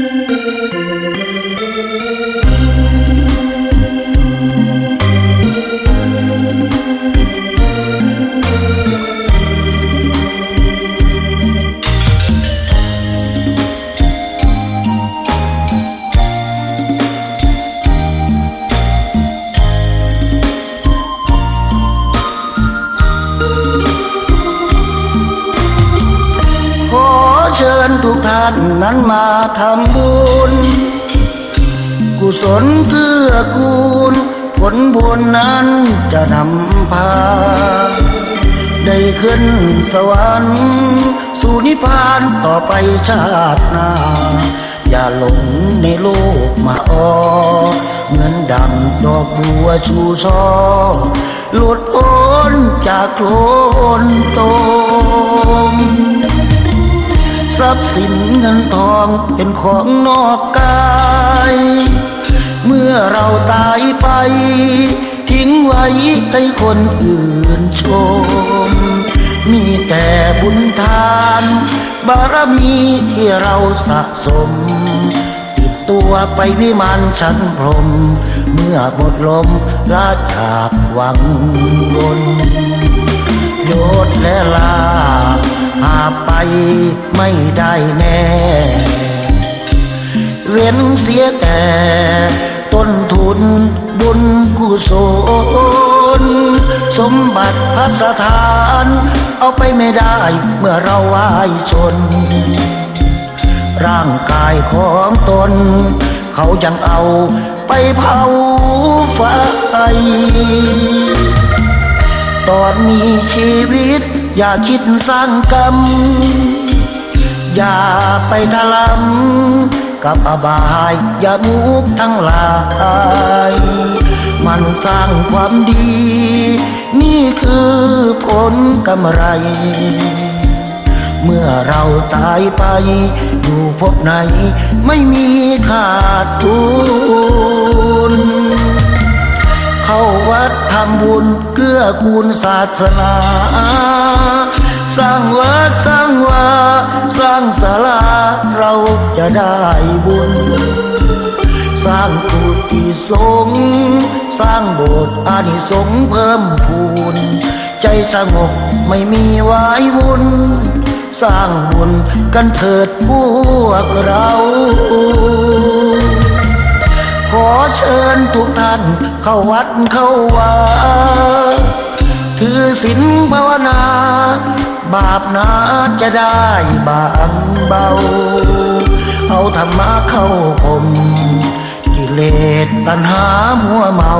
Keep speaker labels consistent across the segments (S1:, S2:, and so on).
S1: ข ญทุกท่านนั้นมาทำบุญ กุศลเกื้อกูล ผลบุญนั้นจะนำพา ได้ขึ้นสวรรค์สู่นิพพานต่อไปชาติหน้า อย่าหลงในโลกมาออเหมือนดังดอกบัวชูช่อหลุดพ้นจากโคลนต ทรัพย์สินเงินทองเป็นของนอกกาย เมื่อเราตายไป ทิ้งไว้ให้คนอื่นชม มีแต่บุญทาน บารมีที่เราสะสม ติดตัวไปวิมานชั้นพรหมเมื่อหมดลมลาจากวังบนโยดและลา หาไปไม่ได้แน่ เว้นเสียแต่ ต้นทุนบุญกุศลสมบัติพัสถาน เอาไปไม่ได้เมื่อเราวายชน ร่างกายของตน เขายังเอาไปเผาไฟตอนมีชีวิต อย่าคิดสร้างกรรม อย่าไปทะลำกับอบายอย่ามุกทั้งหลาย มันสร้างความดี นี่คือผลกำไร เมื่อเราตายไป อยู่พบไหน ไม่มีขาดทุน เข้าวัดทำบุญเกื้อกูลศาสนา สร้างวัดสร้างวาสร้างศาลาเราจะได้บุญ สร้างกุฏิสงฆ์สร้างโบสถ์อานิสงส์เพิ่มพูน ใจสงบไม่มีวายวุ่นสร้างบุญกันเถิดพวกเรา เชิญทุกท่านเข้าวัดเข้าวาถือศีลภาวนา บาปนาจะได้บางเบา เอาธรรมะเข้าผมกิเลสตัณหามัวเมา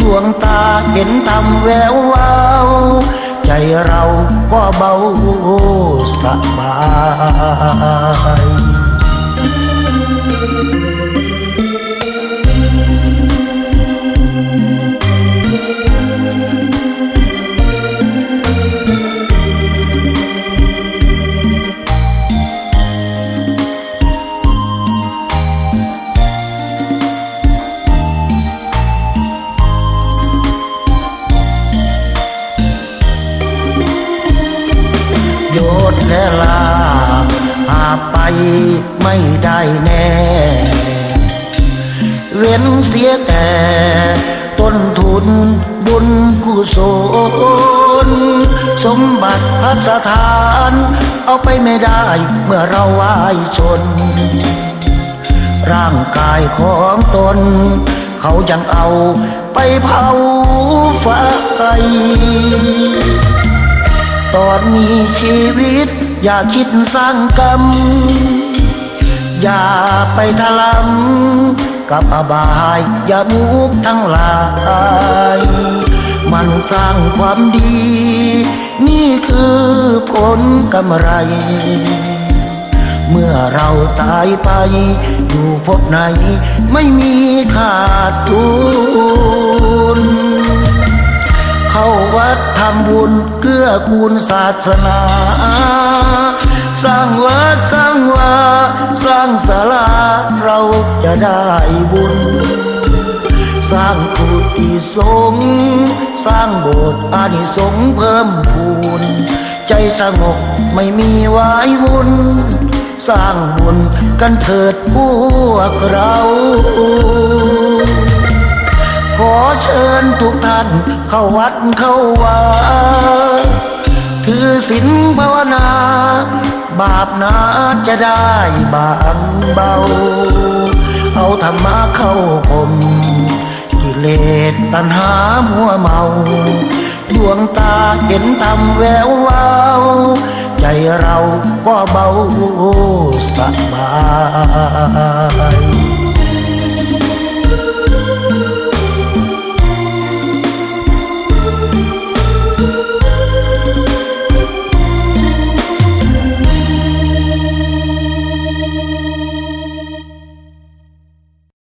S1: ดวงตาเห็นธรรมแวววาวใจเราก็เบาสบายโย และลาหาไปไม่ได้แน่ เว้นเสียแต่ต้นทุนบุญกุศลสมบัติพัสถาน เอาไปไม่ได้เมื่อเราวายชน ร่างกายของตน เขายังเอาไปเผาไฟตอนมีชีวิต อย่าคิดสร้างกรรม อย่าไปทะลำกับอบาย อย่ามุกทั้งหลาย มันสร้างความดี นี่คือผลกำไร เมื่อเราตายไป อยู่พบไหน ไม่มีขาดทุน เข้าวัดทำบุญเกื้อกูลศาสนา สร้างวัดสร้างวาสร้างศาลาเราจะได้บุญ สร้างกุฏิสงฆ์สร้างโบสถ์อานิสงส์เพิ่มพูน ใจสงบไม่มีวายวุ่นสร้างบุญกันเถิดพวกเรา ขอเชิญทุกท่านเข้าวัดเข้าวาถือศีลภาวนา บาปนาจะได้บางเบา เอาธรรมะเข้าผมกิเลสตัณหาหัวเมา ดวงตาเห็นธรรมแวววาวใจเราก็เบาสบาย